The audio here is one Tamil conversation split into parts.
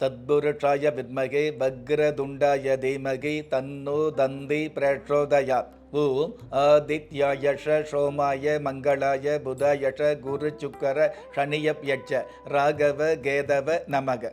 தத்புருஷாய வித்மகே வக்ரதுண்டாய தீமகி தன்னோ தந்தி பிரச்சோதயாத் ஓம் ஆதித்யாயஷ சோமாய மங்களாய புதாயஷ குரு சுக்கர சனியப்யட்ச ராகவ கேதவ நமக.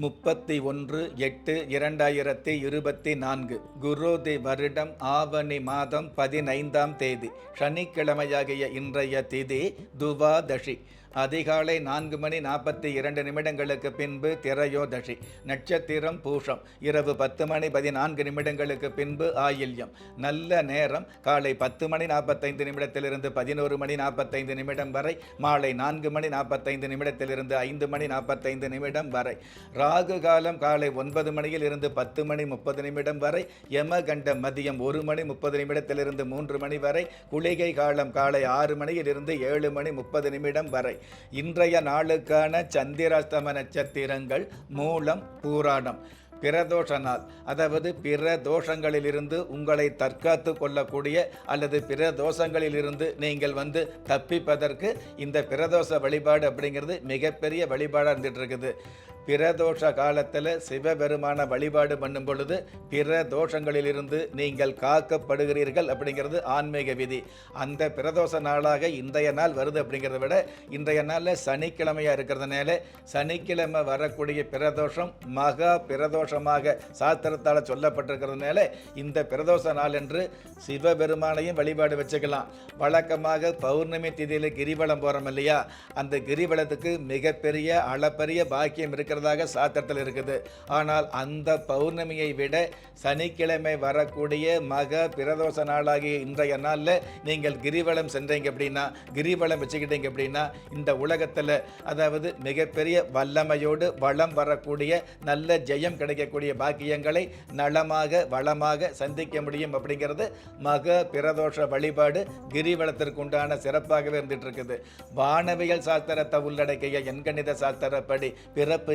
முப்பத்தி ஒன்று எட்டு இரண்டாயிரத்தி இருபத்தி நான்கு குரோதி வருடம் ஆவணி மாதம் பதினைந்தாம் தேதி சனிக்கிழமையாகிய இன்றைய திதி துவாதஷி அதிகாலை நான்கு மணி நாற்பத்தி இரண்டு நிமிடங்களுக்கு பின்பு திரையோதஷி நட்சத்திரம் பூஷம் இரவு பத்து மணி பதினான்கு நிமிடங்களுக்கு பின்பு ஆயில்யம். நல்ல நேரம் காலை பத்து மணி நாற்பத்தைந்து நிமிடத்திலிருந்து பதினோரு மணி நாற்பத்தைந்து நிமிடம் வரை மாலை நான்கு மணி நாற்பத்தைந்து நிமிடத்திலிருந்து ஐந்து மணி நாற்பத்தைந்து நிமிடம் வரை. ராகு காலம் காலை ஒன்பது மணியில் இருந்து பத்து மணி முப்பது நிமிடம் வரை யமகண்ட மதியம் ஒரு மணி முப்பது நிமிடத்திலிருந்து மூன்று மணி வரை குளிகை காலம் காலை ஆறு மணியில் இருந்து ஏழு மணி முப்பது நிமிடம் வரை. இன்றைய நாளுக்கான சந்திராஸ்தம நட்சத்திரங்கள் மூலம் பூராடம் பிரதோஷ நாள் அதாவது பிற தோஷங்களிலிருந்து உங்களை தற்காத்து கொள்ளக்கூடிய அல்லது பிற தோஷங்களிலிருந்து நீங்கள் வந்து தப்பிப்பதற்கு இந்த பிரதோஷ வழிபாடு அப்படிங்கிறது மிகப்பெரிய வழிபாடாக இருந்துகிட்டு இருக்குது. பிரதோஷ காலத்தில் சிவபெருமான வழிபாடு பண்ணும் பொழுது பிற தோஷங்களிலிருந்து நீங்கள் காக்கப்படுகிறீர்கள் அப்படிங்கிறது ஆன்மீக விதி. அந்த பிரதோஷ நாளாக இன்றைய நாள் வருது அப்படிங்கிறத விட இன்றைய நாளில் சனிக்கிழமையாக இருக்கிறதுனால சனிக்கிழமை வரக்கூடிய பிரதோஷம் மகா பிரதோஷமாக சாஸ்திரத்தால் சொல்லப்பட்டிருக்கிறதுனால இந்த பிரதோஷ நாள் என்று சிவபெருமானையும் வழிபாடு வச்சுக்கலாம். வழக்கமாக பௌர்ணமி திதியில் கிரிவலம் போகிறோம் இல்லையா? அந்த கிரிவலத்துக்கு மிகப்பெரிய அளப்பரிய பாக்கியம் இருக்கிறதாக சாத்திரத்தில் இருக்குது. ஆனால் அந்த பௌர்ணமியை விட சனிக்கிழமை வரக்கூடிய மக பிரதோஷ நாளாகிய இன்றைய நாளில் நீங்கள் கிரிவலம் சென்றீங்க அப்படின்னா கிரிவலம் வச்சுக்கிட்டீங்க அப்படின்னா இந்த உலகத்தில் அதாவது மிகப்பெரிய வல்லமையோடு வளம் வரக்கூடிய நல்ல ஜெயம் கிடைக்கக்கூடிய பாக்கியங்களை நலமாக வளமாக சந்திக்க முடியும் அப்படிங்கிறது மக பிரதோஷ வழிபாடு கிரிவலத்திற்கு உண்டான சிறப்பாகவே இருந்துட்டு இருக்குது. வானவியல் சாஸ்திரத்தை உள்ளடக்கிய எண்கணித சாஸ்திரப்படி பிறப்பு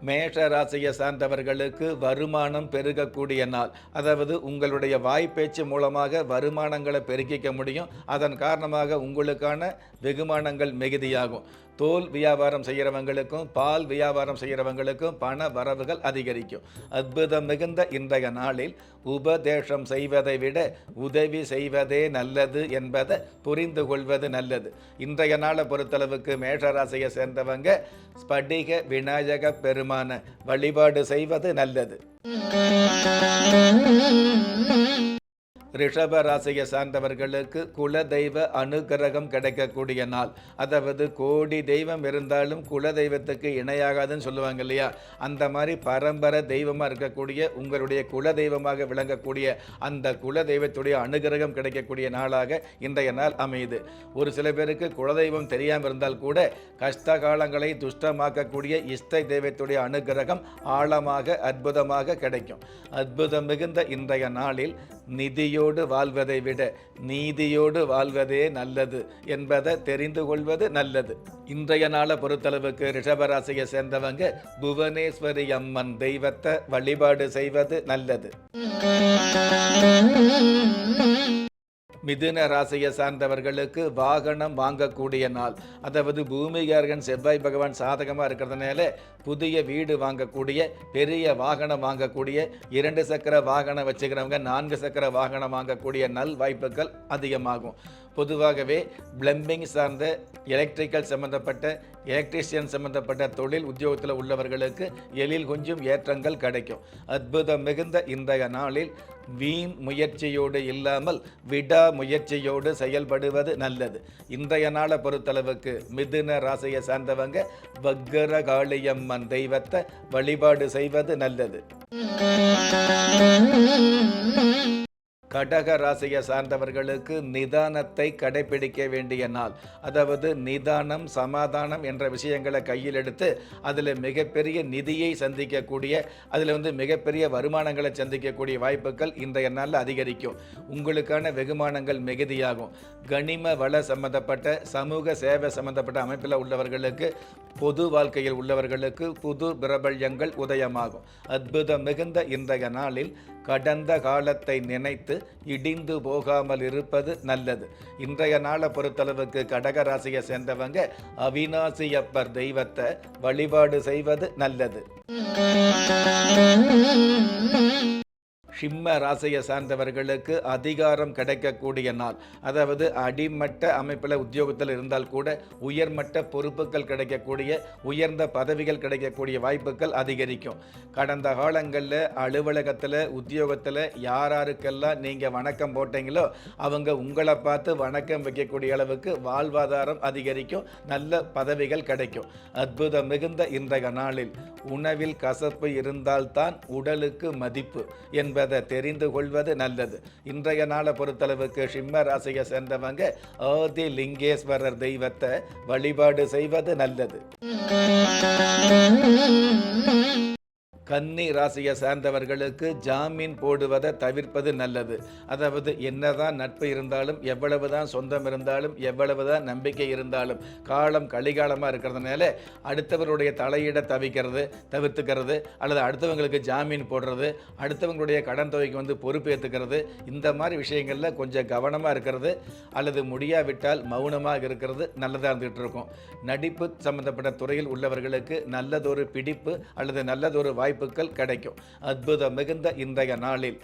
மேஷ ராசியை சார்ந்தவர்களுக்கு வருமானம் பெருகக்கூடிய நாள். அதாவது உங்களுடைய வாய்ப்பேச்சு மூலமாக வருமானங்களை பெருக்கிக்க முடியும். அதன் காரணமாக உங்களுக்கான வெகுமானங்கள் மிகுதியாகும். தோல் வியாபாரம் செய்கிறவங்களுக்கும் பால் வியாபாரம் செய்கிறவங்களுக்கும் பண வரவுகள் அதிகரிக்கும். அற்புதம் மிகுந்த இன்றைய நாளில் உபதேசம் செய்வதை விட உதவி செய்வதே நல்லது என்பதை புரிந்து கொள்வது நல்லது. இன்றைய நாளை பொறுத்தளவுக்கு மேஷராசியை சேர்ந்தவங்க ஸ்படிக விநாயக பெருமான வழிபாடு செய்வது நல்லது. ரிஷப ராசியை சார்ந்தவர்களுக்கு குலதெய்வ அனுகிரகம் கிடைக்கக்கூடிய நாள். அதாவது கோடி தெய்வம் இருந்தாலும் குலதெய்வத்துக்கு இணையாகாதுன்னு சொல்லுவாங்க இல்லையா? அந்த மாதிரி பரம்பரை தெய்வமாக இருக்கக்கூடிய உங்களுடைய குல தெய்வமாக விளங்கக்கூடிய அந்த குலதெய்வத்துடைய அனுகிரகம் கிடைக்கக்கூடிய நாளாக இன்றைய நாள் அமையுது. ஒரு சில பேருக்கு குலதெய்வம் தெரியாமல் இருந்தால் கூட கஷ்ட காலங்களை துஷ்டமாக்கக்கூடிய இஷ்ட தெய்வத்துடைய அனுகிரகம் ஆழமாக அற்புதமாக கிடைக்கும். அற்புதம் மிகுந்த இன்றைய நாளில் நீதியோடு வாழ்வதை விட நீதியோடு வாழ்வதே நல்லது என்பதை தெரிந்து கொள்வது நல்லது. இன்றைய நாளை பொறுத்தளவுக்கு ரிஷபராசியை சேர்ந்தவங்க புவனேஸ்வரி அம்மன் தெய்வத்தை வழிபாடு செய்வது நல்லது. மிதுன ராசியை சார்ந்தவர்களுக்கு வாகனம் வாங்கக்கூடிய நாள். அதாவது பூமிகாரகன் செவ்வாய் பகவான் சாதகமாக இருக்கிறதுனால புதிய வீடு வாங்கக்கூடிய பெரிய வாகனம் வாங்கக்கூடிய இரண்டு சக்கர வாகனம் வச்சுக்கிறவங்க நான்கு சக்கர வாகனம் வாங்கக்கூடிய நல் வாய்ப்புகள் அதிகமாகும். பொதுவாகவே பிளம்பிங் சார்ந்த எலக்ட்ரிக்கல் சம்பந்தப்பட்ட எலக்ட்ரீஷியன் சம்பந்தப்பட்ட தொழில் உத்தியோகத்தில் உள்ளவர்களுக்கு எழில் கொஞ்சம் ஏற்றங்கள் கிடைக்கும். அற்புதம் மிகுந்த இன்றைய நாளில் வீண் முயற்சியோடு இல்லாமல் விடா முயற்சியோடு செயல்படுவது நல்லது. இன்றைய நாளை பொறுத்தளவுக்கு மிதுன ராசியை சார்ந்தவங்க வக்கர காளியம்மன் தெய்வத்தை வழிபாடு செய்வது நல்லது. கடக ராசியை சார்ந்தவர்களுக்கு நிதானத்தை கடைபிடிக்க வேண்டிய நாள். அதாவது நிதானம் சமாதானம் என்ற விஷயங்களை கையில் எடுத்து அதில் மிகப்பெரிய நிதியை சந்திக்கக்கூடிய அதில் வந்து மிகப்பெரிய வருமானங்களை சந்திக்கக்கூடிய வாய்ப்புகள் இன்றைய நாளில் அதிகரிக்கும். உங்களுக்கான வெகுமானங்கள் மிகுதியாகும். கனிம வள சம்பந்தப்பட்ட சமூக சேவை சம்பந்தப்பட்ட அமைப்பில் உள்ளவர்களுக்கு பொது வாழ்க்கையில் உள்ளவர்களுக்கு புது பிரபல்யங்கள் உதயமாகும். அற்புதம் மிகுந்த இன்றைய நாளில் கடந்த காலத்தை நினைத்து இடிந்து போகாமல் இருப்பது நல்லது. இன்றைய நாளை பொறுத்தளவுக்கு கடக ராசியை சேர்ந்தவங்க அவிநாசியப்பர் தெய்வத்தை வழிபாடு செய்வது நல்லது. சிம்ம ராசியை சார்ந்தவர்களுக்கு அதிகாரம் கிடைக்கக்கூடிய நாள். அதாவது அடிமட்ட அமைப்பில் உத்தியோகத்தில் இருந்தால் கூட உயர்மட்ட பொறுப்புகள் கிடைக்கக்கூடிய உயர்ந்த பதவிகள் கிடைக்கக்கூடிய வாய்ப்புகள் அதிகரிக்கும். கடந்த காலங்களில் அலுவலகத்தில் உத்தியோகத்தில் யார் யாருக்கெல்லாம் நீங்கள் வணக்கம் போட்டீங்களோ அவங்க உங்களை பார்த்து வணக்கம் வைக்கக்கூடிய அளவுக்கு வாழ்வாதாரம் அதிகரிக்கும் நல்ல பதவிகள் கிடைக்கும். அற்புதம் மிகுந்த இன்றைய நாளில் உணவில் கசப்பு இருந்தால்தான் உடலுக்கு மதிப்பு என்பதை தெரிந்து கொள்வது நல்லது. இன்றைய நாளை பொறுத்தளவுக்கு சிம்ம ராசியை சேர்ந்தவங்க ஆதி லிங்கேஸ்வரர் தெய்வத்தை வழிபாடு செய்வது நல்லது. கன்னி ராசியை சார்ந்தவர்களுக்கு ஜாமீன் போடுவதை தவிர்ப்பது நல்லது. அதாவது என்னதான் நட்பு இருந்தாலும் எவ்வளவுதான் சொந்தம் இருந்தாலும் எவ்வளவுதான் நம்பிக்கை இருந்தாலும் காலம் கலிகாலமாக இருக்கிறதுனால அடுத்தவருடைய தலையிட தவிக்கிறது தவிர்த்துக்கிறது அல்லது அடுத்தவங்களுக்கு ஜாமீன் போடுறது அடுத்தவங்களுடைய கடன் தொகைக்கு வந்து பொறுப்பேற்றுக்கிறது இந்த மாதிரி விஷயங்களில் கொஞ்சம் கவனமாக இருக்கிறது அல்லது முடியாவிட்டால் மௌனமாக இருக்கிறது நல்லதாக இருந்துகிட்டு இருக்கும். நடிப்பு சம்பந்தப்பட்ட துறையில் உள்ளவர்களுக்கு நல்லதொரு பிடிப்பு அல்லது நல்லதொரு வாய்ப்புகள் கிடைக்கும். அற்புதம் மிகுந்த இன்றைய நாளில்.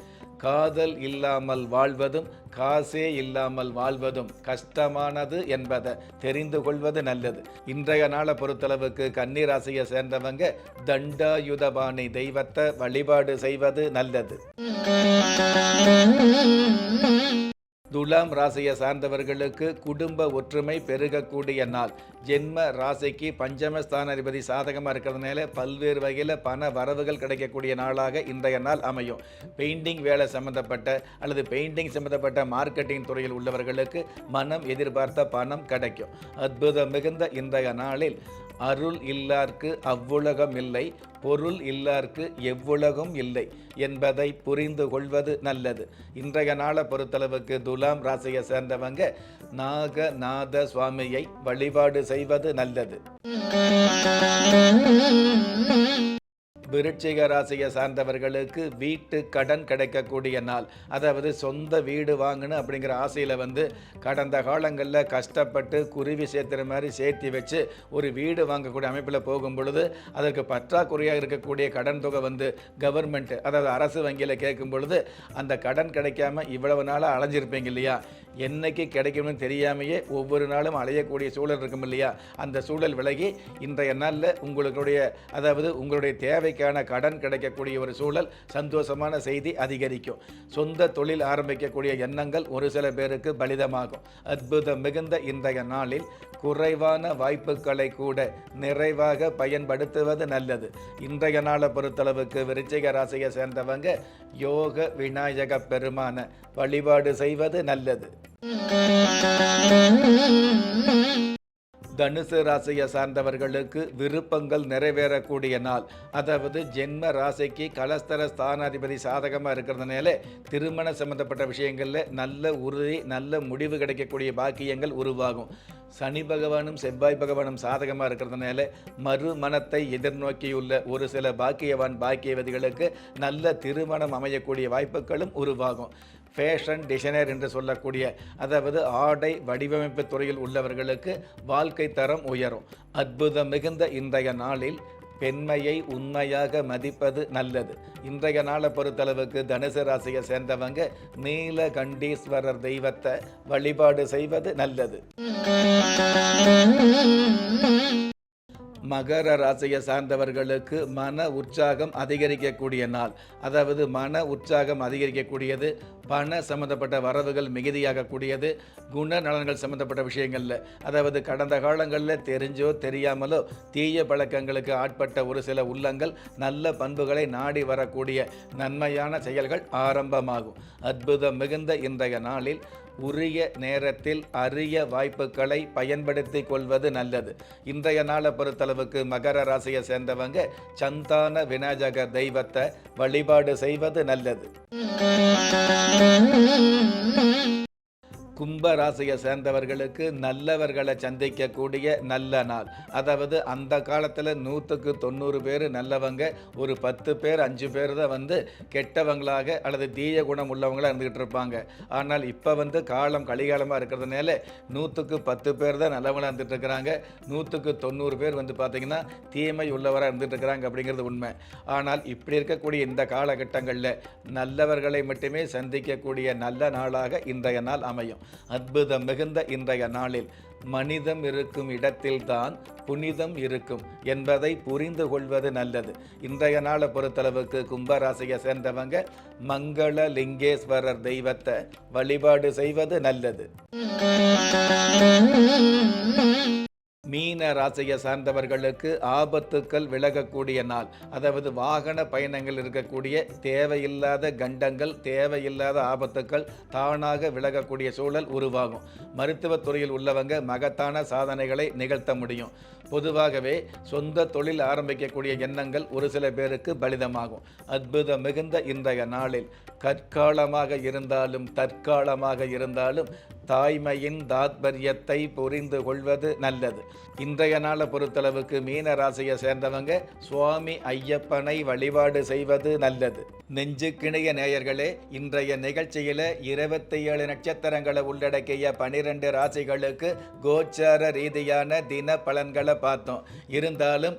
காதல் இல்லாமல் வாழ்வதும் காசே இல்லாமல் வாழ்வதும் கஷ்டமானது என்பதை தெரிந்து கொள்வது நல்லது. இன்றைய நாளை பொறுத்தளவுக்கு கன்னிராசியை சேர்ந்தவங்க தண்டாயுதபாணி தெய்வத்தை வழிபாடு செய்வது நல்லது. துலாம் ராசியை சார்ந்தவர்களுக்கு குடும்ப ஒற்றுமை பெருகக்கூடிய நாள். ஜென்ம ராசிக்கு பஞ்சமஸ்தானாதிபதி சாதகமாக இருக்கிறதுனால பல்வேறு வகையில் பண வரவுகள் கிடைக்கக்கூடிய நாளாக இன்றைய நாள் அமையும். பெயிண்டிங் வேலை சம்பந்தப்பட்ட அல்லது பெயிண்டிங் சம்பந்தப்பட்ட மார்க்கெட்டிங் துறையில் உள்ளவர்களுக்கு மனம் எதிர்பார்த்த பணம் கிடைக்கும். அற்புதம் மிகுந்த இன்றைய நாளில் அருள் இல்லார்க்கு அவ்வுலகம் இல்லை பொருள் இல்லார்க்கு எவ்வுலகும் இல்லை என்பதை புரிந்து கொள்வது நல்லது. இன்றைய நாளை பொறுத்தளவுக்கு துலாம் ராசியை சேர்ந்தவங்க நாகநாத சுவாமியை வழிபாடு செய்வது நல்லது. விருட்சிக ராசியை சார்ந்தவர்களுக்கு வீட்டு கடன் கிடைக்கக்கூடிய நாள். அதாவது சொந்த வீடு வாங்கணும் அப்படிங்கிற ஆசையில் வந்து கடந்த காலங்களில் கஷ்டப்பட்டு குருவி சேர்த்துற மாதிரி சேர்த்து வச்சு ஒரு வீடு வாங்கக்கூடிய அமைப்பில் போகும் பொழுது அதற்கு பற்றாக்குறையாக இருக்கக்கூடிய கடன் தொகை வந்து கவர்மெண்ட் அதாவது அரசு வங்கியில் கேட்கும் பொழுது அந்த கடன் கிடைக்காம இவ்வளவு நாளாக அலைஞ்சிருப்பீங்க இல்லையா? என்னைக்கு கிடைக்கும்னு தெரியாமையே ஒவ்வொரு நாளும் அலையக்கூடிய சூழல் இருக்கும் இல்லையா? அந்த சூழல் விலகி இன்றைய நாளில் உங்களுடைய அதாவது உங்களுடைய தேவைக்கு தேவைக்கான கடன் கிடைக்கக்கூடிய ஒரு சூழல் சந்தோஷமான செய்தி அதிகரிக்கும். சொந்த தொழில் ஆரம்பிக்கக்கூடிய எண்ணங்கள் ஒரு சில பேருக்கு பலிதமாகும். அற்புதம் மிகுந்த இன்றைய நாளில் குறைவான வாய்ப்புகளை கூட நிறைவாக பயன்படுத்துவது நல்லது. இன்றைய நாளை பொறுத்தளவுக்கு விருச்சிக ராசியை சேர்ந்தவங்க யோக விநாயக பெருமான வழிபாடு செய்வது நல்லது. தனுசு ராசியை சார்ந்தவர்களுக்கு விருப்பங்கள் நிறைவேறக்கூடிய நாள். அதாவது ஜென்ம ராசிக்கு கலஸ்தர ஸ்தானாதிபதி சாதகமாக இருக்கிறதுனால திருமண சம்பந்தப்பட்ட விஷயங்களில் நல்ல உறுதி நல்ல முடிவு கிடைக்கக்கூடிய பாக்கியங்கள் உருவாகும். சனி பகவானும் செவ்வாய் பகவானும் சாதகமாக இருக்கிறதுனால மறுமணத்தை எதிர்நோக்கியுள்ள ஒரு சில பாக்கியவான் பாக்கியவதிகளுக்கு நல்ல திருமணம் அமையக்கூடிய வாய்ப்புகளும் உருவாகும். ஃபேஷன் டிசைனர் என்று சொல்லக்கூடிய அதாவது ஆடை வடிவமைப்பு துறையில் உள்ளவர்களுக்கு வாழ்க்கை தரம் உயரும். அற்புதம் மிகுந்த இன்றைய நாளில் பெண்மையை உண்மையாக மதிப்பது நல்லது. இன்றைய நாளை பொறுத்தளவுக்கு தனுசு ராசியை சேர்ந்தவங்க நீலகண்டீஸ்வரர் தெய்வத்தை வழிபாடு செய்வது நல்லது. மகர ராசியை சார்ந்தவர்களுக்கு மன உற்சாகம் அதிகரிக்கக்கூடிய நாள். அதாவது மன உற்சாகம் அதிகரிக்கக்கூடியது பண சம்பந்தப்பட்ட வரவுகள் மிகுதியாகக்கூடியது குண நலன்கள் சம்பந்தப்பட்ட விஷயங்களில். அதாவது கடந்த காலங்களில் தெரிஞ்சோ தெரியாமலோ தீய பழக்கங்களுக்கு ஆட்பட்ட ஒரு சில உள்ளங்கள் நல்ல பண்புகளை நாடி வரக்கூடிய நன்மையான செயல்கள் ஆரம்பமாகும். அற்புதம் மிகுந்த இன்றைய நாளில் உரிய நேரத்தில் அரிய வாய்ப்புகளை பயன்படுத்தி கொள்வது நல்லது. இன்றைய நாளை பொறுத்தளவுக்கு மகர ராசியை சேர்ந்தவங்க சந்தான விநாயக தெய்வத்தை வழிபாடு செய்வது நல்லது. கும்ப ராசியை சேர்ந்தவர்களுக்கு நல்லவர்களை சந்திக்கக்கூடிய நல்ல நாள். அதாவது அந்த காலத்தில் நூற்றுக்கு தொண்ணூறு பேர் நல்லவங்க ஒரு பத்து பேர் அஞ்சு பேர் தான் வந்து கெட்டவங்களாக அல்லது தீய குணம் உள்ளவங்களாக இருந்துக்கிட்டு இருப்பாங்க. ஆனால் இப்போ வந்து காலம் கலிகாலமாக இருக்கிறதுனால நூற்றுக்கு பத்து பேர் தான் நல்லவங்களாக இருந்துட்டு இருக்கிறாங்க. நூற்றுக்கு தொண்ணூறு பேர் வந்து பார்த்திங்கன்னா தீமை உள்ளவராக இருந்துகிட்ருக்குறாங்க இருக்கிறாங்க அப்படிங்கிறது உண்மை. ஆனால் இப்படி இருக்கக்கூடிய இந்த காலகட்டங்களில் நல்லவர்களை மட்டுமே சந்திக்கக்கூடிய நல்ல நாளாக இன்றைய நாள் அமையும். அற்புதம் மிகுந்த இன்றைய நாளில். மனிதம் இருக்கும் இடத்தில்தான் புனிதம் இருக்கும் என்பதை புரிந்து கொள்வது நல்லது. இன்றைய நாளை பொறுத்தளவுக்கு கும்பராசியை சேர்ந்தவங்க மங்கள லிங்கேஸ்வரர் தெய்வத்தை வழிபாடு செய்வது நல்லது. மீன ராசியை சார்ந்தவர்களுக்கு ஆபத்துக்கள் விலகக்கூடிய நாள். அதாவது வாகன பயணங்கள் இருக்கக்கூடிய தேவையில்லாத கண்டங்கள் தேவையில்லாத ஆபத்துக்கள் தானாக விலகக்கூடிய சூழல் உருவாகும். மருத்துவத் துறையில் உள்ளவங்க மகத்தான சாதனைகளை நிகழ்த்த முடியும். பொதுவாகவே சொந்த தொழில் ஆரம்பிக்கக்கூடிய எண்ணங்கள் ஒரு சில பேருக்கு பலிதமாகும். அற்புதம் மிகுந்த இன்றைய நாளில். கற்காலமாக இருந்தாலும் தற்காலமாக இருந்தாலும் தாய்மையின் தாத்பரியத்தை புரிந்து கொள்வது நல்லது. இன்றைய நாளை பொறுத்தளவுக்கு மீன ராசியை சேர்ந்தவங்க சுவாமி ஐயப்பனை வழிபாடு செய்வது நல்லது. நெஞ்சுக்கிணைய நேயர்களே இன்றைய நிகழ்ச்சியில் இருபத்தி ஏழு நட்சத்திரங்களை உள்ளடக்கிய பனிரெண்டு ராசிகளுக்கு கோச்சார ரீதியான தின பலன்களை பார்த்தோம். இருந்தாலும்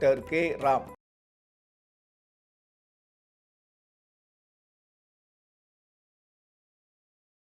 கே ராம்